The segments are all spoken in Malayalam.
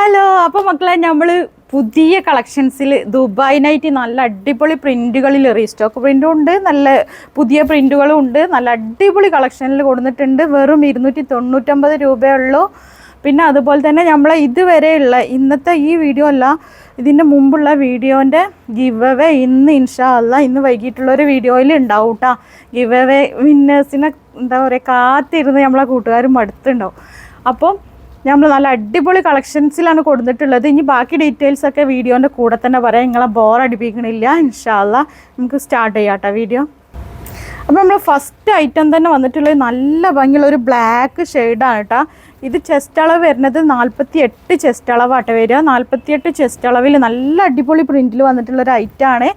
ഹലോ അപ്പോൾ മക്കളെ നമ്മൾ പുതിയ കളക്ഷൻസിൽ ദുബായ് നൈറ്റ് നല്ല അടിപൊളി പ്രിന്റുകളിൽ റീസ്റ്റോക്ക് പ്രിന്റും ഉണ്ട് നല്ല പുതിയ പ്രിന്റുകളും ഉണ്ട് നല്ല അടിപൊളി കളക്ഷനിൽ കൊടുത്തിട്ടുണ്ട് വെറും ഇരുന്നൂറ്റി തൊണ്ണൂറ്റമ്പത് രൂപയുള്ളൂ പിന്നെ അതുപോലെ തന്നെ നമ്മൾ ഇതുവരെയുള്ള ഇന്നത്തെ ഈ വീഡിയോ അല്ല ഇതിന്റെ മുമ്പുള്ള വീഡിയോന്റെ ഗിവ് അവേ ഇന്ന് ഇൻഷാ അല്ല ഇന്ന് വൈകിട്ടുള്ളൊരു വീഡിയോയിൽ ഉണ്ടാവും കേട്ടോ ഗിവ് അവേ വിന്നേഴ്സിനെ എന്താ പറയുക കാത്തിരുന്ന് നമ്മളെ കൂട്ടുകാരും അടുത്തുണ്ടാവും. അപ്പം നമ്മൾ നല്ല അടിപൊളി കളക്ഷൻസിലാണ് കൊടുത്തിട്ടുള്ളത്. ഇനി ബാക്കി ഡീറ്റെയിൽസ് ഒക്കെ വീഡിയോന്റെ കൂടെ തന്നെ പറയാം. നിങ്ങളെ ബോർ അടിപ്പിക്കണില്ല. ഇൻഷാല്ല നമുക്ക് സ്റ്റാർട്ട് ചെയ്യാം കേട്ടോ വീഡിയോ അപ്പോൾ നമ്മൾ ഫസ്റ്റ് ഐറ്റം തന്നെ വന്നിട്ടുള്ള നല്ല ഭംഗിയുള്ള ഒരു ബ്ലാക്ക് ഷെയ്ഡാണ് കേട്ടോ ഇത് ചെസ്റ്റ് അളവ് വരുന്നത് നാൽപ്പത്തി എട്ട് ചെസ്റ്റ് അളവാട്ടെ വരിക. നാൽപ്പത്തി എട്ട് ചെസ്റ്റ് അളവിൽ നല്ല അടിപൊളി പ്രിന്റിൽ വന്നിട്ടുള്ള ഒരു ഐറ്റമാണ്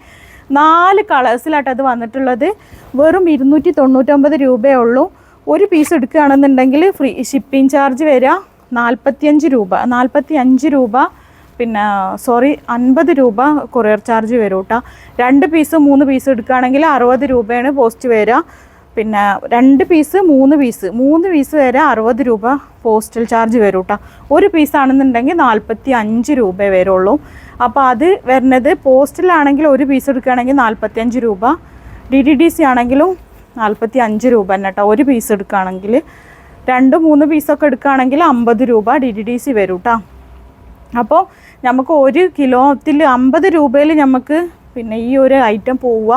നാല് കളേഴ്സിലാട്ടോ അത് വന്നിട്ടുള്ളത്. വെറും ഇരുന്നൂറ്റി തൊണ്ണൂറ്റൊമ്പത് രൂപയേ ഉള്ളൂ. ഒരു പീസ് എടുക്കുകയാണെന്നുണ്ടെങ്കിൽ ഫ്രീ ഷിപ്പിംഗ് ചാർജ് വരിക. നാൽപ്പത്തിയഞ്ച് രൂപ നാൽപ്പത്തി അഞ്ച് രൂപ പിന്നെ സോറി അൻപത് രൂപ കൊറിയർ ചാർജ് വരും കേട്ടോ രണ്ട് പീസ് മൂന്ന് പീസ് എടുക്കുകയാണെങ്കിൽ അറുപത് രൂപയാണ് പോസ്റ്റ് വരിക. പിന്നെ രണ്ട് പീസ് മൂന്ന് പീസ് മൂന്ന് പീസ് വരെ അറുപത് രൂപ പോസ്റ്റൽ ചാർജ് വരും കേട്ടോ ഒരു പീസാണെന്നുണ്ടെങ്കിൽ നാൽപ്പത്തി അഞ്ച് രൂപ വരുള്ളൂ. അപ്പോൾ അത് വരുന്നത് പോസ്റ്റലാണെങ്കിൽ ഒരു പീസ് എടുക്കുകയാണെങ്കിൽ നാൽപ്പത്തി അഞ്ച് രൂപ ഡി ഡി ഡി സി ആണെങ്കിലും നാൽപ്പത്തി അഞ്ച് രൂപ തന്നെ കേട്ടോ ഒരു പീസ് എടുക്കുകയാണെങ്കിൽ രണ്ട് മൂന്ന് പീസൊക്കെ എടുക്കുകയാണെങ്കിൽ അമ്പത് രൂപ ഡി ഡി ഡി സി വരും കേട്ടോ അപ്പോൾ നമുക്ക് ഒരു കിലോത്തിൽ അമ്പത് രൂപയിൽ നമുക്ക് പിന്നെ ഈ ഒരു ഐറ്റം പോവുക.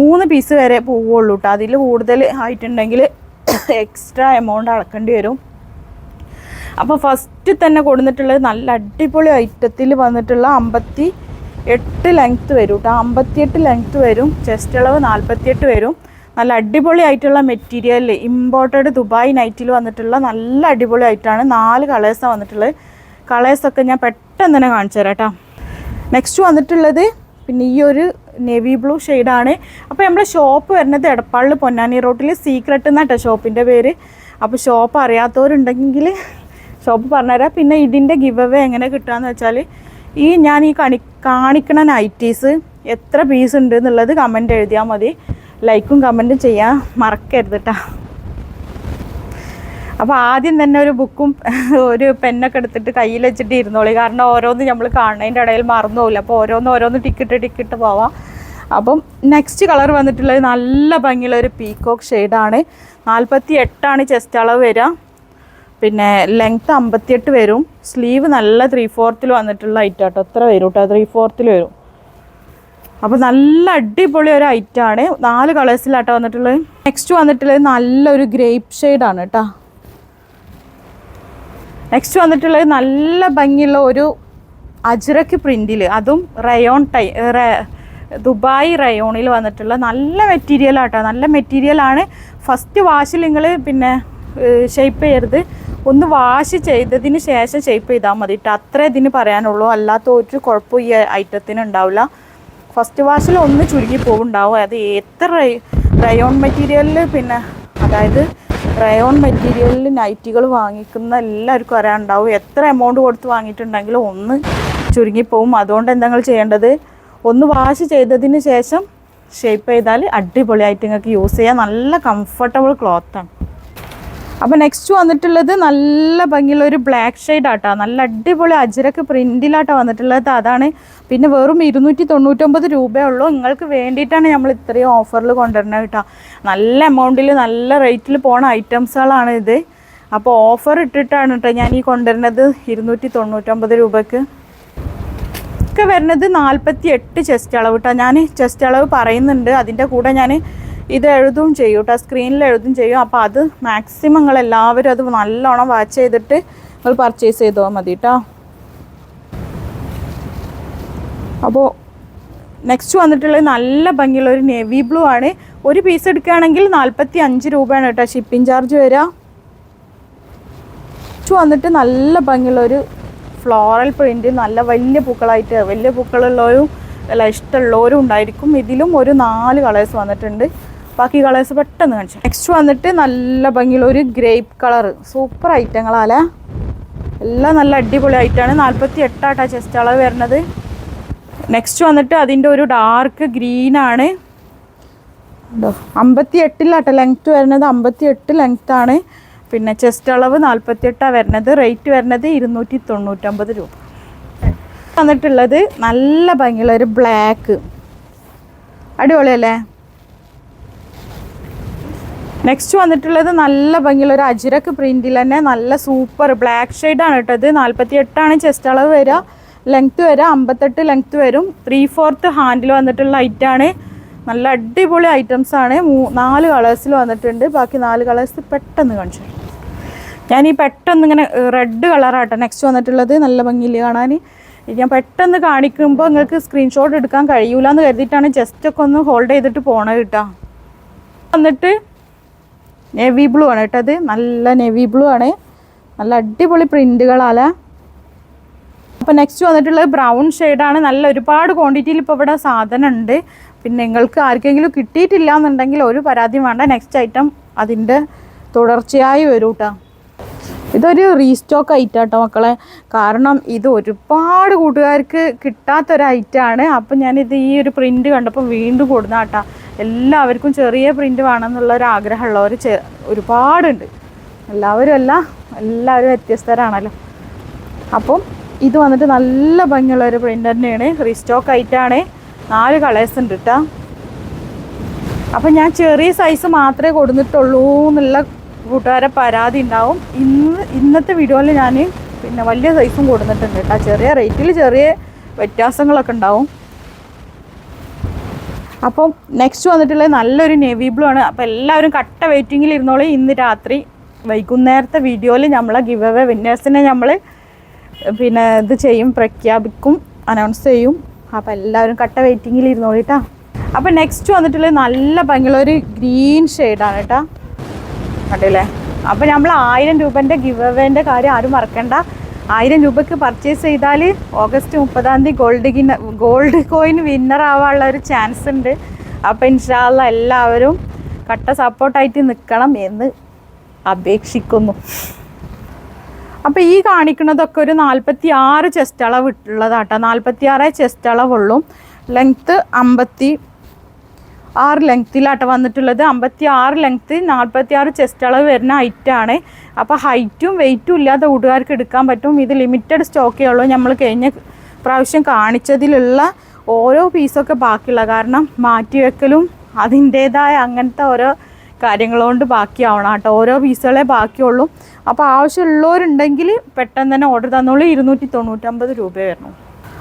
മൂന്ന് പീസ് വരെ പോവുള്ളൂ കേട്ടോ അതിൽ കൂടുതൽ ആയിട്ടുണ്ടെങ്കിൽ എക്സ്ട്രാ എമൗണ്ട് അടക്കേണ്ടി വരും. അപ്പോൾ ഫസ്റ്റ് തന്നെ കൊടുത്തിട്ടുള്ളത് നല്ല അടിപൊളി ഐറ്റത്തിൽ വന്നിട്ടുള്ള അമ്പത്തി എട്ട് ലെങ്ത്ത് വരും കേട്ടോ അമ്പത്തിയെട്ട് ലെങ്ത്ത് വരും. ചെസ്റ്റ് അളവ് നാൽപ്പത്തിയെട്ട് വരും. നല്ല അടിപൊളി ആയിട്ടുള്ള മെറ്റീരിയൽ ഇമ്പോർട്ടഡ് ദുബായ് നൈറ്റിൽ വന്നിട്ടുള്ള നല്ല അടിപൊളി ആയിട്ടാണ് നാല് കളേഴ്സാണ് വന്നിട്ടുള്ളത്. കളേഴ്സൊക്കെ ഞാൻ പെട്ടെന്ന് തന്നെ കാണിച്ചു തരാം കേട്ടോ നെക്സ്റ്റ് വന്നിട്ടുള്ളത് പിന്നെ ഈ ഒരു നേവി ബ്ലൂ ഷെയ്ഡാണ് അപ്പോൾ നമ്മുടെ ഷോപ്പ് വരുന്നത് എടപ്പാളിൽ പൊന്നാനി റോട്ടിൽ സീക്രട്ട് എന്നാട്ടോ ഷോപ്പിന്റെ പേര്. അപ്പോൾ ഷോപ്പ് അറിയാത്തവരുണ്ടെങ്കിൽ ഷോപ്പ് പറഞ്ഞുതരാം. പിന്നെ ഇതിന്റെ ഗിവ് അവേ എങ്ങനെ കിട്ടുകയെന്ന് വെച്ചാൽ ഈ ഞാൻ ഈ കണി കാണിക്കണ നൈറ്റീസ് എത്ര പീസ് ഉണ്ട് എന്നുള്ളത് കമന്റ് എഴുതിയാൽ മതി. ലൈക്കും കമന്റും ചെയ്യാൻ മറക്കരുത് കേട്ടോ അപ്പോൾ ആദ്യം തന്നെ ഒരു ബുക്കും ഒരു പെന്നൊക്കെ എടുത്തിട്ട് കയ്യിൽ വെച്ചിട്ട് ഇരുന്നോളി. കാരണം ഓരോന്ന് നമ്മൾ കാണുന്നതിന്റെ ഇടയിൽ മറന്നു പോകില്ല അപ്പോൾ ഓരോന്ന് ഓരോന്ന് ടിക്കിട്ട് ടിക്കിട്ട് പോവാം. അപ്പം നെക്സ്റ്റ് കളർ വന്നിട്ടുള്ളത് നല്ല ഭംഗിയുള്ള ഒരു പീക്കോക്ക് ഷെയ്ഡാണ്. നാൽപ്പത്തി എട്ടാണ് ചെസ്റ്റ് അളവ് വരിക പിന്നെ ലെങ്ത്ത് അമ്പത്തിയെട്ട് വരും. സ്ലീവ് നല്ല ത്രീ ഫോർത്തിൽ വന്നിട്ടുള്ള ഐറ്റം കേട്ടോ എത്ര വരും കേട്ടോ ത്രീ ഫോർത്തിൽ വരും. അപ്പോൾ നല്ല അടിപൊളി ഒരു ഐറ്റമാണ് നാല് കളേഴ്സിലാട്ടോ വന്നിട്ടുള്ളത്. നെക്സ്റ്റ് വന്നിട്ടുള്ളത് നല്ലൊരു ഗ്രേപ്പ് ഷെയ്ഡാണ് കേട്ടോ നെക്സ്റ്റ് വന്നിട്ടുള്ളത് നല്ല ഭംഗിയുള്ള ഒരു അജ്രക്ക് പ്രിന്റിൽ അതും റയോൺ ടൈ ദുബായ് റയോണിൽ വന്നിട്ടുള്ള നല്ല മെറ്റീരിയൽ ആട്ടോ. നല്ല മെറ്റീരിയലാണ് ഫസ്റ്റ് വാഷിൽ നിങ്ങൾ പിന്നെ ഷേപ്പ് ചെയ്യരുത്. ഒന്ന് വാഷ് ചെയ്തതിന് ശേഷം ഷേപ്പ് ചെയ്താൽ മതി കേട്ടോ അത്രേ ഇതിന് പറയാനുള്ളൂ. അല്ലാത്ത ഒരു കുഴപ്പവും ഈ ഐറ്റത്തിന് ഉണ്ടാവില്ല ഫസ്റ്റ് വാഷിൽ ഒന്ന് ചുരുങ്ങി പോവുണ്ടാവും. അത് എത്ര റയോൺ മെറ്റീരിയലിൽ പിന്നെ അതായത് റയോൺ മെറ്റീരിയലിൽ നൈറ്റികൾ വാങ്ങിക്കുന്ന എല്ലാവർക്കും അറിയാനുണ്ടാവും. എത്ര എമൗണ്ട് കൊടുത്ത് വാങ്ങിയിട്ടുണ്ടെങ്കിലും ഒന്ന് ചുരുങ്ങിപ്പോവും അതുകൊണ്ട് എന്താ ചെയ്യേണ്ടത്? ഒന്ന് വാഷ് ചെയ്തതിന് ശേഷം ഷേപ്പ് ചെയ്താൽ അടിപൊളിയായിട്ട് നിങ്ങൾക്ക് യൂസ് ചെയ്യാം. നല്ല കംഫർട്ടബിൾ ക്ലോത്താണ് അപ്പോൾ നെക്സ്റ്റ് വന്നിട്ടുള്ളത് നല്ല ഭംഗിയുള്ള ഒരു ബ്ലാക്ക് ഷെയ്ഡ് ആട്ടോ. നല്ല അടിപൊളി അജരക്ക് പ്രിന്റിലാട്ടോ വന്നിട്ടുള്ളത്. അതാണ് പിന്നെ വെറും ഇരുന്നൂറ്റി തൊണ്ണൂറ്റൊമ്പത് രൂപയേ ഉള്ളൂ. നിങ്ങൾക്ക് വേണ്ടിയിട്ടാണ് നമ്മൾ ഇത്രയും ഓഫറിൽ കൊണ്ടുവരുന്നത് കേട്ടോ. നല്ല എമൗണ്ടിൽ നല്ല റേറ്റിൽ പോണ ഐറ്റംസുകളാണ് ഇത്. അപ്പോൾ ഓഫർ ഇട്ടിട്ടാണ് കേട്ടോ ഞാൻ ഈ കൊണ്ടുവരുന്നത് ഇരുന്നൂറ്റി തൊണ്ണൂറ്റൊമ്പത് രൂപയ്ക്ക് ഒക്കെ വരുന്നത് നാൽപ്പത്തി എട്ട് ചെസ്റ്റ് അളവ് കേട്ടോ ഞാൻ ചെസ്റ്റ് അളവ് പറയുന്നുണ്ട്. അതിന്റെ കൂടെ ഞാൻ ഇത് എഴുതും ചെയ്യും കേട്ടോ സ്ക്രീനിൽ എഴുതും ചെയ്യും. അപ്പോൾ അത് മാക്സിമം നിങ്ങൾ എല്ലാവരും അത് നല്ലോണം വാച്ച് ചെയ്തിട്ട് നിങ്ങൾ പർച്ചേസ് ചെയ്തോ മതി കേട്ടോ അപ്പോൾ നെക്സ്റ്റ് വന്നിട്ടുള്ളത് നല്ല ഭംഗിയുള്ള ഒരു നേവി ബ്ലൂ ആണ്. ഒരു പീസ് എടുക്കുകയാണെങ്കിൽ നാൽപ്പത്തി അഞ്ച് രൂപയാണ് കേട്ടോ ഷിപ്പിംഗ് ചാർജ് വരിക. നെക്സ്റ്റ് വന്നിട്ട് നല്ല ഭംഗിയുള്ള ഒരു ഫ്ലോറൽ പ്രിന്റ് നല്ല വലിയ പൂക്കളായിട്ട് വലിയ പൂക്കളുള്ളവരും അല്ല ഇഷ്ടമുള്ളവരും ഉണ്ടായിരിക്കും. ഇതിലും ഒരു നാല് കളേഴ്സ് വന്നിട്ടുണ്ട്. ബാക്കി കളേഴ്സ് പെട്ടെന്ന് കാണിച്ചു. നെക്സ്റ്റ് വന്നിട്ട് നല്ല ഭംഗിയുള്ള ഒരു ഗ്രേപ്പ് കളർ സൂപ്പർ ഐറ്റങ്ങളാലേ എല്ലാം നല്ല അടിപൊളി ആയിട്ടാണ് നാൽപ്പത്തി എട്ടാട്ടാ ചെസ്റ്റ് അളവ് വരുന്നത്. നെക്സ്റ്റ് വന്നിട്ട് അതിന്റെ ഒരു ഡാർക്ക് ഗ്രീനാണ് അമ്പത്തി എട്ടിലാട്ടോ ലെങ്ത്ത് വരുന്നത്. അമ്പത്തി എട്ട് ലെങ്ത്താണ് പിന്നെ ചെസ്റ്റ് അളവ് നാൽപ്പത്തി എട്ടാണ് വരുന്നത്. റേറ്റ് വരുന്നത് ഇരുന്നൂറ്റി തൊണ്ണൂറ്റമ്പത് രൂപ. വന്നിട്ടുള്ളത് നല്ല ഭംഗിയുള്ള ഒരു ബ്ലാക്ക് അടിപൊളിയല്ലേ? നെക്സ്റ്റ് വന്നിട്ടുള്ളത് നല്ല ഭംഗിയുള്ള ഒരു അജിരക്ക് പ്രിന്റിൽ തന്നെ നല്ല സൂപ്പർ ബ്ലാക്ക് ഷെയ്ഡാണ് കേട്ടത് നാൽപ്പത്തി എട്ടാണ് ചെസ്റ്റ് അളവ് വരിക. ലെങ്ത്ത് വരിക. അമ്പത്തെട്ട് ലെങ്ത്ത് വരും. ത്രീ ഫോർത്ത് ഹാൻഡിൽ വന്നിട്ടുള്ള ഐറ്റാണ് നല്ല അടിപൊളി ഐറ്റംസ് ആണ്. മൂ നാല് കളേഴ്സിൽ വന്നിട്ടുണ്ട്. ബാക്കി നാല് കളേഴ്സ് പെട്ടെന്ന് കാണിച്ചു. ഞാൻ ഈ പെട്ടെന്ന് ഇങ്ങനെ റെഡ് കളറാട്ടോ നെക്സ്റ്റ് വന്നിട്ടുള്ളത്. നല്ല ഭംഗിയിൽ കാണാൻ. ഞാൻ പെട്ടെന്ന് കാണിക്കുമ്പോൾ നിങ്ങൾക്ക് സ്ക്രീൻഷോട്ട് എടുക്കാൻ കഴിയൂല എന്ന് കരുതിയിട്ടാണ് ജസ്റ്റ് ഒക്കെ ഒന്ന് ഹോൾഡ് ചെയ്തിട്ട് പോണത് കേട്ടോ. വന്നിട്ട് നേവി ബ്ലൂ ആണ് കേട്ടോ അത് നല്ല നേവി ബ്ലൂ ആണ്. നല്ല അടിപൊളി പ്രിന്റുകളാല അപ്പോൾ നെക്സ്റ്റ് വന്നിട്ടുള്ളത് ബ്രൗൺ ഷെയ്ഡാണ് നല്ല ഒരുപാട് ക്വാണ്ടിറ്റിയിൽ ഇപ്പോൾ ഇവിടെ സാധനം ഉണ്ട്. പിന്നെ നിങ്ങൾക്ക് ആർക്കെങ്കിലും കിട്ടിയിട്ടില്ല എന്നുണ്ടെങ്കിൽ ഒരു പരാതിയും വേണ്ട. നെക്സ്റ്റ് ഐറ്റം അതിന്റെ തുടർച്ചയായി വരും കേട്ടോ ഇതൊരു റീസ്റ്റോക്ക് ഐറ്റം കേട്ടോ മക്കളെ. കാരണം ഇത് ഒരുപാട് കൂട്ടുകാർക്ക് കിട്ടാത്തൊരു ഐറ്റമാണ് അപ്പം ഞാനിത് ഈ ഒരു പ്രിന്റ് കണ്ടപ്പോൾ വീണ്ടും കൊടുന്ന കേട്ടോ എല്ലാവർക്കും ചെറിയ പ്രിന്റ് വേണമെന്നുള്ള ഒരു ആഗ്രഹമുള്ളവർ ചെ ഒരുപാടുണ്ട്. എല്ലാവരും അല്ല എല്ലാവരും വ്യത്യസ്തരാണല്ലോ. അപ്പം ഇത് വന്നിട്ട് നല്ല ഭംഗിയുള്ള ഒരു പ്രിന്റ് തന്നെയാണ് റീസ്റ്റോക്ക് ആയിട്ടാണ് നാല് കളേഴ്സ് ഉണ്ട് കേട്ടോ അപ്പം ഞാൻ ചെറിയ സൈസ് മാത്രമേ കൊടുത്തിട്ടുള്ളൂ എന്നുള്ള കൂട്ടുകാരെ പരാതി ഉണ്ടാവും. ഇന്ന് ഇന്നത്തെ വീഡിയോയിൽ ഞാൻ പിന്നെ വലിയ സൈസും കൊടുത്തിട്ടുണ്ട് കേട്ടോ ചെറിയ റേറ്റിൽ ചെറിയ വ്യത്യാസങ്ങളൊക്കെ ഉണ്ടാവും. അപ്പം നെക്സ്റ്റ് വന്നിട്ടുള്ളത് നല്ലൊരു നേവി ബ്ലൂ ആണ്. അപ്പോൾ എല്ലാവരും കട്ട വെയിറ്റിങ്ങിൽ ഇരുന്നോളി. ഇന്ന് രാത്രി വൈകുന്നേരത്തെ വീഡിയോയിൽ നമ്മളെ ഗിവ് അവേ വിന്നേഴ്സിനെ നമ്മൾ പിന്നെ ഇത് ചെയ്യും പ്രഖ്യാപിക്കും അനൗൺസ് ചെയ്യും. അപ്പോൾ എല്ലാവരും കട്ട വെയിറ്റിങ്ങിൽ ഇരുന്നോളിട്ടാ അപ്പോൾ നെക്സ്റ്റ് വന്നിട്ടുള്ളത് നല്ല ഭംഗിയുള്ള ഒരു ഗ്രീൻ ഷെയ്ഡാണ് കേട്ടോ കണ്ടില്ലേ? അപ്പോൾ നമ്മൾ ആയിരം രൂപന്റെ ഗിവ് അവേന്റെ കാര്യം ആരും മറക്കണ്ട. ആയിരം രൂപയ്ക്ക് പർച്ചേസ് ചെയ്താൽ ഓഗസ്റ്റ് മുപ്പതാം തീയതി ഗോൾഡ് ഗിന്ന ഗോൾഡ് കോയിൻ വിന്നർ ആവാനുള്ള ഒരു ചാൻസ് ഉണ്ട്. അപ്പോൾ ഇൻഷാല്ല എല്ലാവരും കട്ട സപ്പോർട്ടായിട്ട് നിൽക്കണം എന്ന് അപേക്ഷിക്കുന്നു. അപ്പോൾ ഈ കാണിക്കുന്നതൊക്കെ ഒരു നാൽപ്പത്തി ആറ് ചെസ്റ്റ് അളവ് ഉള്ളതാട്ടോ. നാൽപ്പത്തി ആറേ ചെസ്റ്റ് അളവുള്ളൂ. ലെങ്ത്ത് അമ്പത്തി ആറ് ലെങ്ത്തിലാട്ടോ വന്നിട്ടുള്ളത്. അമ്പത്തി ആറ് ലെങ്ത്ത് നാൽപ്പത്തി ആറ് ചെസ്റ്റ് അളവ് വരുന്ന ഹൈറ്റാണ് അപ്പോൾ ഹൈറ്റും വെയിറ്റും ഇല്ലാത്ത കൂട്ടുകാർക്ക് എടുക്കാൻ പറ്റും. ഇത് ലിമിറ്റഡ് സ്റ്റോക്കേ ഉള്ളൂ. നമ്മൾ കഴിഞ്ഞ പ്രാവശ്യം കാണിച്ചതിലുള്ള ഓരോ പീസൊക്കെ ബാക്കിയുള്ള. കാരണം മാറ്റിവെക്കലും അതിന്റേതായ അങ്ങനത്തെ ഓരോ കാര്യങ്ങളുകൊണ്ട് ബാക്കിയാവണം കേട്ടോ. ഓരോ പീസുകളെ ബാക്കിയുള്ളൂ. അപ്പോൾ ആവശ്യമുള്ളവരുണ്ടെങ്കിൽ പെട്ടെന്ന് തന്നെ ഓർഡർ തന്നോളൂ. ഇരുന്നൂറ്റി തൊണ്ണൂറ്റമ്പത് രൂപ വരണം.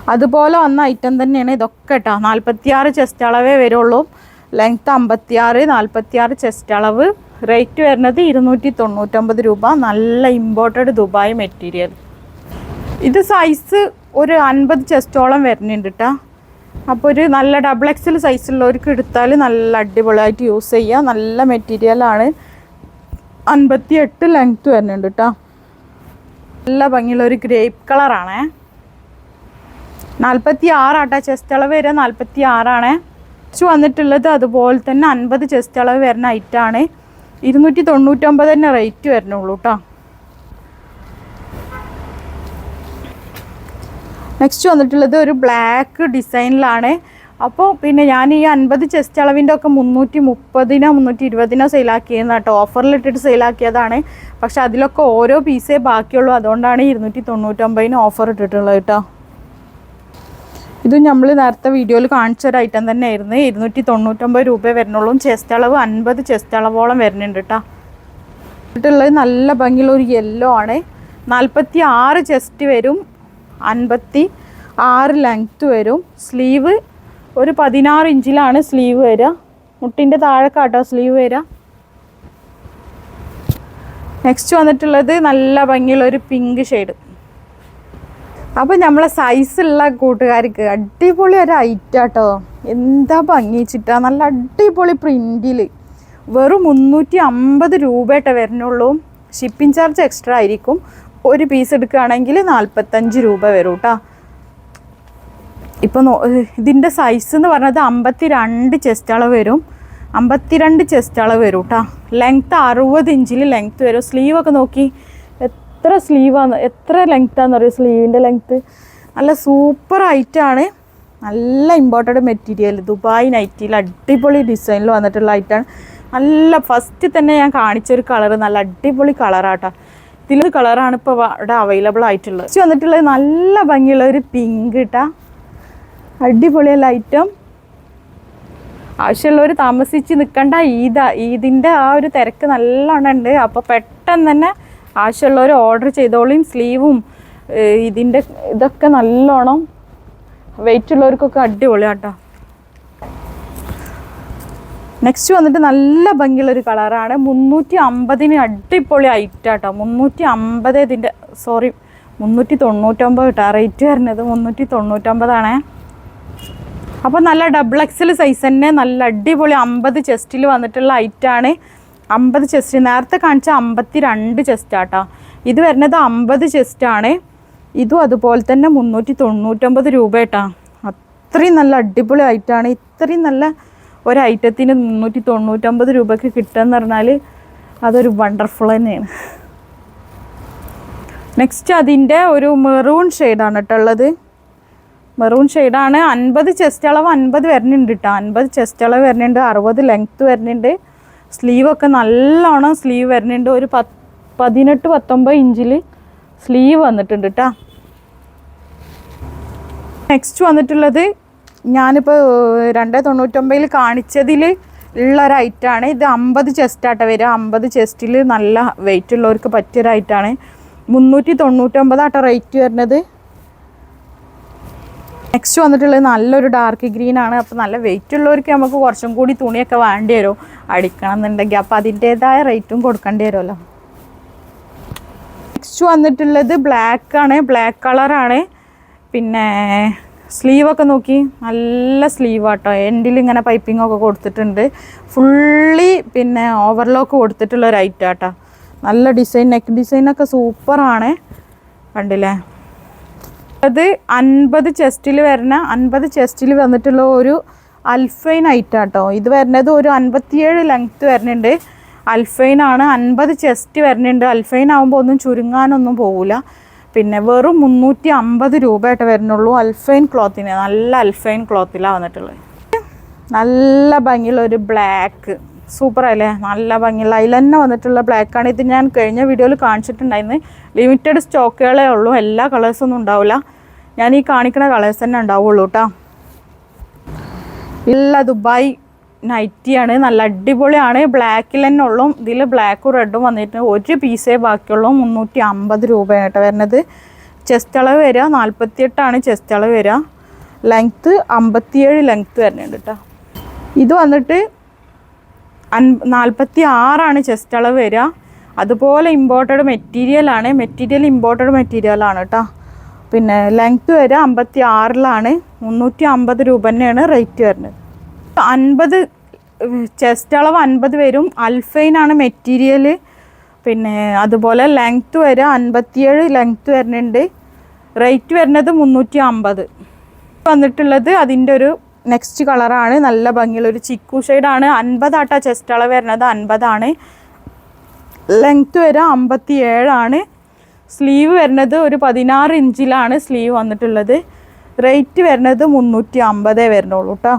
അതുപോലെ വന്ന ഐറ്റം തന്നെയാണ് ഇതൊക്കെ കേട്ടോ. നാൽപ്പത്തിയാറ് ചെസ്റ്റ് അളവേ വരുള്ളൂ. ലെങ്ത്ത് അമ്പത്തിയാറ് നാൽപ്പത്തിയാറ് ചെസ്റ്റ് അളവ്. റേറ്റ് വരുന്നത് ഇരുന്നൂറ്റി തൊണ്ണൂറ്റമ്പത് രൂപ. നല്ല ഇമ്പോർട്ടഡ് ദുബായ് മെറ്റീരിയൽ. ഇത് സൈസ് ഒരു അൻപത് ചെസ്റ്റോളം വരുന്നുണ്ട് കേട്ടോ അപ്പോൾ ഒരു നല്ല ഡബിൾ എക്സൽ സൈസുള്ളവർക്ക് എടുത്താൽ നല്ല അടിപൊളിയായിട്ട് യൂസ് ചെയ്യുക നല്ല മെറ്റീരിയലാണ് അൻപത്തി എട്ട് ലെങ്ത്ത് വരുന്നുണ്ട് കേട്ടോ നല്ല ഭംഗിയുള്ള ഒരു ഗ്രേപ്പ് കളറാണേ. നാൽപ്പത്തി ആറാട്ടാ ചെസ്റ്റ് അളവ് വരെ നാൽപ്പത്തി ആറാണ് കുറച്ച് വന്നിട്ടുള്ളത് അതുപോലെ തന്നെ അൻപത് ചെസ്റ്റ് അളവ് വരുന്ന ഐറ്റാണ് ഇരുന്നൂറ്റി തൊണ്ണൂറ്റൊമ്പത് തന്നെ റേറ്റ് വരുന്നുള്ളൂ കേട്ടോ നെക്സ്റ്റ് വന്നിട്ടുള്ളത് ഒരു ബ്ലാക്ക് ഡിസൈനിലാണ് അപ്പോൾ പിന്നെ ഞാൻ ഈ അൻപത് ചെസ്റ്റ് അളവിന്റെ ഒക്കെ മുന്നൂറ്റി മുപ്പതിനോ മുന്നൂറ്റി ഇരുപതിനോ സെയിലാക്കിയതെന്ന് കേട്ടോ ഓഫറിലിട്ടിട്ട് സെയിലാക്കിയതാണ് പക്ഷെ അതിലൊക്കെ ഓരോ പീസേ ബാക്കിയുള്ളൂ. അതുകൊണ്ടാണ് ഇരുന്നൂറ്റി തൊണ്ണൂറ്റൊമ്പതിന് ഓഫർ ഇട്ടിട്ടുള്ളത് കേട്ടോ ഇത് നമ്മൾ നേരത്തെ വീഡിയോയിൽ കാണിച്ച ഒരു ഐറ്റം തന്നെ ആയിരുന്നു ഇരുന്നൂറ്റി തൊണ്ണൂറ്റൊമ്പത് രൂപ വരുന്നുള്ളൂ. ചെസ്റ്റ് അളവ് അൻപത് ചെസ്റ്റ് അളവോളം വരുന്നുണ്ട് കേട്ടോ ഇട്ടുള്ളത് നല്ല ഭംഗിയുള്ള ഒരു യെല്ലോ ആണ്. നാൽപ്പത്തി ആറ് ചെസ്റ്റ് വരും. അൻപത്തി ആറ് ലെങ്ത്ത് വരും. സ്ലീവ് ഒരു പതിനാറ് ഇഞ്ചിലാണ് സ്ലീവ് വരിക മുട്ടിന്റെ താഴെ കാട്ടോ സ്ലീവ് വരിക നെക്സ്റ്റ് വന്നിട്ടുള്ളത് നല്ല ഭംഗിയുള്ള ഒരു പിങ്ക് ഷെയ്ഡ് അപ്പോൾ നമ്മളെ സൈസുള്ള കൂട്ടുകാർക്ക് അടിപൊളി ഒരു ഐറ്റം കേട്ടോ എന്താ ഭംഗിച്ചിട്ടാ നല്ല അടിപൊളി പ്രിന്റിൽ വെറും മുന്നൂറ്റി അമ്പത് രൂപയായിട്ടേ വരുന്നുള്ളൂ. ഷിപ്പിംഗ് ചാർജ് എക്സ്ട്രാ ആയിരിക്കും. ഒരു പീസ് എടുക്കുകയാണെങ്കിൽ നാൽപ്പത്തഞ്ച് രൂപ വരും കേട്ടോ ഇപ്പോൾ ഇതിന്റെ സൈസ് എന്ന് പറഞ്ഞത് അമ്പത്തി രണ്ട് ചെസ്റ്റ് അളവ് വരും. അമ്പത്തിരണ്ട് ചെസ്റ്റ് അളവ് വരും കേട്ടോ ലെങ്ത്ത് അറുപത് ഇഞ്ചിൽ ലെങ്ത്ത് വരും. സ്ലീവൊക്കെ നോക്കി. എത്ര സ്ലീവാന്ന് എത്ര ലെങ്ത്താന്ന് പറയുക സ്ലീവിന്റെ ലെങ്ത്ത് നല്ല സൂപ്പർ ഐറ്റാണ് നല്ല ഇമ്പോർട്ടന്റ് മെറ്റീരിയൽ ദുബായ് നൈറ്റിയിൽ അടിപൊളി ഡിസൈനിൽ വന്നിട്ടുള്ള ഐറ്റാണ് നല്ല ഫസ്റ്റ് തന്നെ ഞാൻ കാണിച്ചൊരു കളർ നല്ല അടിപൊളി കളറാട്ടോ ഇതിൽ കളറാണ് ഇപ്പോൾ ഇവിടെ അവൈലബിൾ ആയിട്ടുള്ളത്. പക്ഷെ വന്നിട്ടുള്ളത് നല്ല ഭംഗിയുള്ള ഒരു പിങ്ക് ഇട്ടാ അടിപൊളിയുള്ള ഐറ്റം ആവശ്യമുള്ളവർ താമസിച്ച് നിൽക്കണ്ട ഈദ ഈദിന്റെ ആ ഒരു തിരക്ക് നല്ലോണം ഉണ്ട്. അപ്പോൾ പെട്ടെന്ന് തന്നെ ആവശ്യമുള്ളവർ ഓർഡർ ചെയ്തോളിയും സ്ലീവും ഇതിന്റെ ഇതൊക്കെ നല്ലോണം വെയിറ്റ് ഉള്ളവർക്കൊക്കെ അടിപൊളിയാട്ടോ. നെക്സ്റ്റ് വന്നിട്ട് നല്ല ഭംഗിയുള്ള ഒരു കളറാണ് മുന്നൂറ്റി അമ്പതിന് അടിപൊളി ഐറ്റം കേട്ടോ മുന്നൂറ്റി അമ്പത് ഇതിന്റെ സോറി മുന്നൂറ്റി തൊണ്ണൂറ്റൊമ്പത് കേട്ടോ റേറ്റ് വരുന്നത് മുന്നൂറ്റി തൊണ്ണൂറ്റൊമ്പതാണേ അപ്പോൾ നല്ല ഡബിൾ എക്സൽ സൈസ് തന്നെ നല്ല അടിപൊളി അമ്പത് ചെസ്റ്റിൽ വന്നിട്ടുള്ള ഐറ്റാണ് അമ്പത് ചെസ്റ്റ് നേരത്തെ കാണിച്ച അമ്പത്തി രണ്ട് ചെസ്റ്റ് ആട്ടോ ഇത് വരുന്നത് അമ്പത് ചെസ്റ്റാണ്. ഇതും അതുപോലെ തന്നെ മുന്നൂറ്റി തൊണ്ണൂറ്റൊമ്പത് രൂപ കേട്ടോ അത്രയും നല്ല അടിപൊളി ഐറ്റമാണ് ഇത്രയും നല്ല ഒരു ഐറ്റത്തിന് മുന്നൂറ്റി തൊണ്ണൂറ്റൊമ്പത് രൂപയ്ക്ക് കിട്ടുക എന്ന് പറഞ്ഞാൽ അതൊരു വണ്ടർഫുൾ തന്നെയാണ്. നെക്സ്റ്റ് അതിന്റെ ഒരു മെറൂൺ ഷെയ്ഡാണ് കേട്ടോ ഉള്ളത്. മെറൂൺ ഷെയ്ഡാണ് അൻപത് ചെസ്റ്റ് അളവ് അൻപത് വരുന്നുണ്ട് കേട്ടോ അൻപത് ചെസ്റ്റ് അളവ് വരുന്നുണ്ട്. അറുപത് ലെങ്ത്ത് വരുന്നുണ്ട്. സ്ലീവൊക്കെ നല്ലോണം സ്ലീവ് വരുന്നുണ്ട്. ഒരു പത്ത് പതിനെട്ട് പത്തൊമ്പത് ഇഞ്ചിൽ സ്ലീവ് വന്നിട്ടുണ്ട് കേട്ടോ നെക്സ്റ്റ് വന്നിട്ടുള്ളത് ഞാനിപ്പോൾ രണ്ട് തൊണ്ണൂറ്റൊമ്പതിൽ കാണിച്ചതിൽ ഉള്ള ഒരു ഇത് അമ്പത് ചെസ്റ്റാട്ടോ വരിക അമ്പത് ചെസ്റ്റിൽ നല്ല വെയിറ്റ് ഉള്ളവർക്ക് പറ്റിയൊരു ഐറ്റാണ് മുന്നൂറ്റി തൊണ്ണൂറ്റൊമ്പതാട്ടോ റേറ്റ് വരുന്നത്. നെക്സ്റ്റ് വന്നിട്ടുള്ളത് നല്ലൊരു ഡാർക്ക് ഗ്രീൻ ആണ്. അപ്പോൾ നല്ല വെയിറ്റ് ഉള്ളവർക്ക് നമുക്ക് കുറച്ചും കൂടി തുണിയൊക്കെ വേണ്ടി വരും. അടിക്കണം എന്നുണ്ടെങ്കിൽ അപ്പോൾ അതിന്റേതായ റേറ്റും കൊടുക്കേണ്ടി വരുമല്ലോ. നെക്സ്റ്റ് വന്നിട്ടുള്ളത് ബ്ലാക്ക് ആണ്. ബ്ലാക്ക് കളറാണ് പിന്നെ സ്ലീവൊക്കെ നോക്കി. നല്ല സ്ലീവ് ആട്ടോ. എൻഡിൽ ഇങ്ങനെ പൈപ്പിംഗ് ഒക്കെ കൊടുത്തിട്ടുണ്ട്. ഫുള്ളി പിന്നെ ഓവർലോക്ക് കൊടുത്തിട്ടുള്ള ഒരു ഐറ്റം ആട്ടോ. നല്ല ഡിസൈൻ നെക്ക് ഡിസൈനൊക്കെ സൂപ്പറാണ് കണ്ടില്ലേ? അത് അൻപത് ചെസ്റ്റിൽ വരുന്ന അൻപത് ചെസ്റ്റിൽ വന്നിട്ടുള്ള ഒരു അൽഫൈൻ ഐറ്റം കേട്ടോ ഇത് വരുന്നത് ഒരു അൻപത്തിയേഴ് ലെങ്ത്ത് വരുന്നുണ്ട്. അൽഫൈൻ ആണ് അൻപത് ചെസ്റ്റ് വരുന്നുണ്ട്. അൽഫൈൻ ആകുമ്പോൾ ഒന്നും ചുരുങ്ങാനൊന്നും പോവില്ല പിന്നെ വെറും മുന്നൂറ്റി അമ്പത് രൂപയായിട്ട് വരുന്നുള്ളൂ അൽഫൈൻ ക്ലോത്തിന്. നല്ല അൽഫൈൻ ക്ലോത്തിലാണ് വന്നിട്ടുള്ളത്. നല്ല ഭംഗിയുള്ള ഒരു ബ്ലാക്ക് സൂപ്പർ അല്ലേ നല്ല ഭംഗിയുള്ള. അതിൽ തന്നെ വന്നിട്ടുള്ള ബ്ലാക്കാണ് ഇത് ഞാൻ കഴിഞ്ഞ വീഡിയോയിൽ കാണിച്ചിട്ടുണ്ടായിരുന്നു. ലിമിറ്റഡ് സ്റ്റോക്കുകളേ ഉള്ളൂ. എല്ലാ കളേഴ്സൊന്നും ഉണ്ടാവില്ല ഞാൻ ഈ കാണിക്കുന്ന കളേഴ്സ് തന്നെ ഉണ്ടാവുള്ളൂ കേട്ടോ ഇല്ല ദുബായ് നൈറ്റിയാണ്. നല്ല അടിപൊളിയാണ്. ബ്ലാക്കിൽ തന്നെ ഉള്ളൂ ഇതിൽ ബ്ലാക്കും റെഡും വന്നിട്ട് ഒരു പീസേ ബാക്കിയുള്ളൂ. മുന്നൂറ്റി അമ്പത് രൂപയായിട്ട് വരുന്നത്. ചെസ്റ്റ് അളവ് വരിക നാൽപ്പത്തിയെട്ടാണ് ചെസ്റ്റ് അളവ് വരിക. ലെങ്ത്ത് അമ്പത്തിയേഴ് ലെങ്ത്ത് വരുന്നുണ്ട് കേട്ടോ ഇത് വന്നിട്ട് അൻ നാൽപ്പത്തി ആറാണ് ചെസ്റ്റ് അളവ് വരിക. അതുപോലെ ഇമ്പോർട്ടഡ് മെറ്റീരിയലാണ് മെറ്റീരിയൽ ഇമ്പോർട്ടഡ് മെറ്റീരിയലാണ് കേട്ടോ പിന്നെ ലെങ്ത്ത് വരെ അമ്പത്തി ആറിലാണ് മുന്നൂറ്റി അമ്പത് രൂപ തന്നെയാണ് റേറ്റ് വരുന്നത്. അൻപത് ചെസ്റ്റ് അളവ് അൻപത് വരും. അൽഫൈനാണ് മെറ്റീരിയൽ പിന്നെ അതുപോലെ ലെങ്ത്ത് വരെ അൻപത്തിയേഴ് ലെങ്ത്ത് വരുന്നുണ്ട്. റേറ്റ് വരുന്നത് മുന്നൂറ്റി അമ്പത് വന്നിട്ടുള്ളത് അതിന്റെ ഒരു നെക്സ്റ്റ് കളറാണ് നല്ല ഭംഗിയുള്ള ഒരു ചിക്കു ഷെയ്ഡാണ് അൻപതാട്ടാ ചെസ്റ്റ് അളവ് വരുന്നത് അൻപതാണ്. ലെങ്ത്ത് വരെ അമ്പത്തി ഏഴാണ് സ്ലീവ് വരുന്നത് ഒരു പതിനാറ് ഇഞ്ചിലാണ് സ്ലീവ് വന്നിട്ടുള്ളത്. റേറ്റ് വരുന്നത് മുന്നൂറ്റി അമ്പതേ വരുന്നുള്ളൂ കേട്ടോ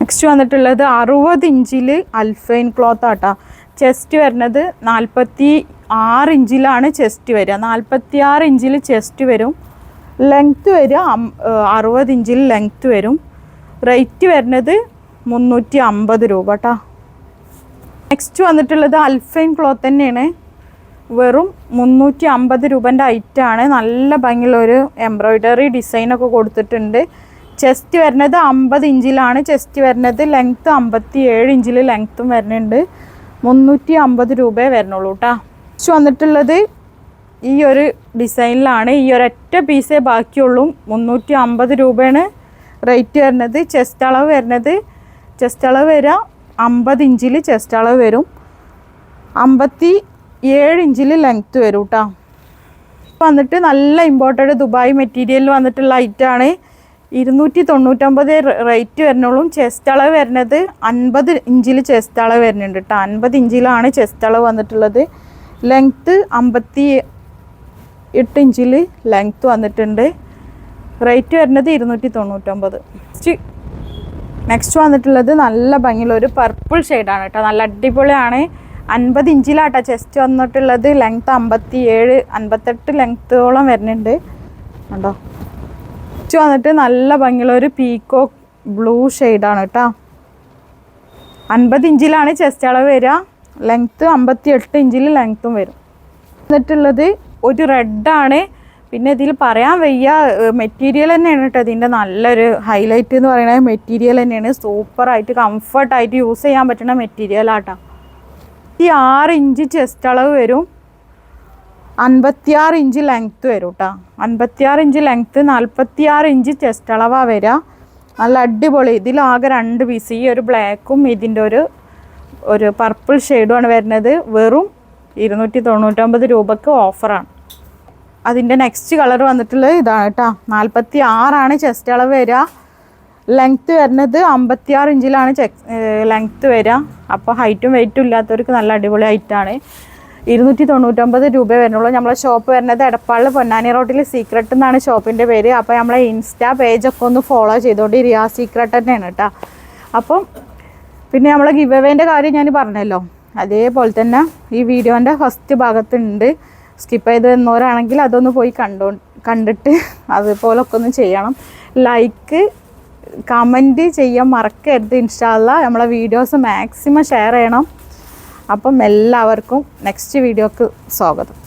നെക്സ്റ്റ് വന്നിട്ടുള്ളത് അറുപത് ഇഞ്ചിൽ അൽഫൈൻ ക്ലോത്ത് ആട്ടോ. ചെസ്റ്റ് വരുന്നത് നാൽപ്പത്തി ആറ് ഇഞ്ചിലാണ് ചെസ്റ്റ് വരിക. നാൽപ്പത്തി ആറ് ഇഞ്ചിൽ ചെസ്റ്റ് വരും. ലെങ്ത്ത് വരിക അറുപത് ഇഞ്ചിൽ ലെങ്ത്ത് വരും. റേറ്റ് വരുന്നത് മുന്നൂറ്റി അമ്പത് രൂപ കേട്ടോ നെക്സ്റ്റ് വന്നിട്ടുള്ളത് അൽഫൈൻ ക്ലോത്ത് തന്നെയാണ്. വെറും മുന്നൂറ്റി അമ്പത് രൂപന്റെ ഐറ്റമാണ് നല്ല ഭംഗിയുള്ള ഒരു എംബ്രോയ്ഡറി ഡിസൈനൊക്കെ കൊടുത്തിട്ടുണ്ട്. ചെസ്റ്റ് വരുന്നത് അമ്പത് ഇഞ്ചിലാണ്. ചെസ്റ്റ് വരുന്നത് ലെങ്ത്ത് അമ്പത്തി ഏഴ് ഇഞ്ചിൽ ലെങ്ത്തും വരുന്നുണ്ട്. മുന്നൂറ്റി അമ്പത് രൂപയെ വരുന്നുള്ളൂ കേട്ടോ നെക്സ്റ്റ് വന്നിട്ടുള്ളത് ഈ ഒരു ഡിസൈനിലാണ്. ഈ ഒരൊറ്റ പീസേ ബാക്കിയുള്ളൂ. മുന്നൂറ്റി അമ്പത് രൂപയാണ് റേറ്റ് വരുന്നത്. ചെസ്റ്റ് അളവ് വരുന്നത് ചെസ്റ്റ് അളവ് വരിക അമ്പത് ഇഞ്ചിൽ ചെസ്റ്റ് അളവ് വരും. അമ്പത്തി ഏഴ് ഇഞ്ചിൽ ലെങ്ത്ത് വരും കേട്ടോ വന്നിട്ട് നല്ല ഇമ്പോർട്ടഡ് ദുബായ് മെറ്റീരിയൽ വന്നിട്ടുള്ള ഐറ്റാണ് ഇരുന്നൂറ്റി തൊണ്ണൂറ്റൊമ്പത് റേറ്റ് വരുന്നുള്ളൂ ചെസ്റ്റ് അളവ് വരുന്നത് അൻപത് ഇഞ്ചിൽ ചെസ്റ്റ് അളവ് വരുന്നുണ്ട് കേട്ടോ അൻപത് ഇഞ്ചിലാണ് ചെസ്റ്റ് അളവ് വന്നിട്ടുള്ളത്. ലെങ്ത്ത് അമ്പത്തി എട്ട് ഇഞ്ചിൽ ലെങ്ത്ത് വന്നിട്ടുണ്ട്. റേറ്റ് വരുന്നത് ഇരുന്നൂറ്റി തൊണ്ണൂറ്റൊമ്പത് നെക്സ്റ്റ് വന്നിട്ടുള്ളത് നല്ല ഭംഗിയുള്ള ഒരു പർപ്പിൾ ഷെയ്ഡാണ് കേട്ടോ നല്ല അടിപൊളിയാണ്. അൻപത് ഇഞ്ചിലാട്ടോ ചെസ്റ്റ് വന്നിട്ടുള്ളത്. ലെങ്ത്ത് അമ്പത്തി ഏഴ് അൻപത്തെട്ട് ലെങ്ത്തോളം വരുന്നുണ്ട്. കണ്ടോ? ചെസ്റ്റ് വന്നിട്ട് നല്ല ഭംഗിയുള്ള ഒരു പീക്കോ ബ്ലൂ ഷെയ്ഡാണ് കേട്ടോ അൻപത് ഇഞ്ചിലാണ് ചെസ്റ്റ് അളവ് വരിക. ലെങ്ത്ത് അമ്പത്തി എട്ട് ഇഞ്ചിൽ ലെങ്ത്തും വരും. എന്നിട്ടുള്ളത് ഒരു റെഡാണ് പിന്നെ ഇതിൽ പറയാൻ വയ്യ മെറ്റീരിയൽ തന്നെയാണ് കേട്ടോ ഇതിന്റെ നല്ലൊരു ഹൈലൈറ്റ് എന്ന് പറയുന്നത്. മെറ്റീരിയൽ തന്നെയാണ്. സൂപ്പറായിട്ട് കംഫർട്ടായിട്ട് യൂസ് ചെയ്യാൻ പറ്റുന്ന മെറ്റീരിയലാട്ടോ ഈ ആറ് ഇഞ്ച് ചെസ്റ്റ് അളവ് വരും. അൻപത്തിയാറ് ഇഞ്ച് ലെങ്ത്ത് വരും കേട്ടോ അൻപത്തിയാറ് ഇഞ്ച് ലെങ്ത്ത് നാൽപ്പത്തിയാറ് ഇഞ്ച് ചെസ്റ്റ് അളവാണ് വരിക നല്ല അടിപൊളി. ഇതിലാകെ രണ്ട് പീസ് ഈ ഒരു ബ്ലാക്കും ഇതിന്റെ ഒരു ഒരു പർപ്പിൾ ഷെയ്ഡുമാണ് വരുന്നത്. വെറും ഇരുന്നൂറ്റി തൊണ്ണൂറ്റൊമ്പത് രൂപക്ക് ഓഫറാണ് അതിന്റെ നെക്സ്റ്റ് കളർ വന്നിട്ടുള്ളത് ഇതാണ് കേട്ടോ നാൽപ്പത്തി ആറാണ് ചെസ്റ്റ് അളവ് വരിക ലെങ്ത്ത് വരുന്നത് അമ്പത്തിയാറ് ഇഞ്ചിലാണ് ചെക്ക് ലെങ്ത്ത് വരിക. അപ്പോൾ ഹൈറ്റും വെയിറ്റും ഇല്ലാത്തവർക്ക് നല്ല അടിപൊളി ഹൈറ്റാണ് ഇരുന്നൂറ്റി തൊണ്ണൂറ്റൊമ്പത് രൂപ വരുന്നുള്ളൂ. നമ്മളെ ഷോപ്പ് വരുന്നത് എടപ്പാളിൽ പൊന്നാനി റോഡിൽ സീക്രട്ട് എന്നാണ് ഷോപ്പിന്റെ പേര്. അപ്പോൾ നമ്മളെ ഇൻസ്റ്റാ പേജൊക്കെ ഒന്ന് ഫോളോ ചെയ്തുകൊണ്ടിരിക്കുക സീക്രട്ട് തന്നെയാണ് കേട്ടോ അപ്പം പിന്നെ നമ്മളെ ഗിവ് അവേന്റെ കാര്യം ഞാൻ പറഞ്ഞല്ലോ. അതേപോലെ തന്നെ ഈ വീഡിയോന്റെ ഫസ്റ്റ് ഭാഗത്തുണ്ട്. സ്കിപ്പ് ചെയ്ത് തന്നവരാണെങ്കിൽ അതൊന്ന് പോയി കണ്ടോ കണ്ടിട്ട് അതുപോലൊക്കെ ഒന്ന് ചെയ്യണം. ലൈക്ക് കമന്റ് ചെയ്യാൻ മറക്കരുത് ഇൻഷാല്ല. നമ്മളെ വീഡിയോസ് മാക്സിമം ഷെയർ ചെയ്യണം. അപ്പം എല്ലാവർക്കും നെക്സ്റ്റ് വീഡിയോക്ക് സ്വാഗതം.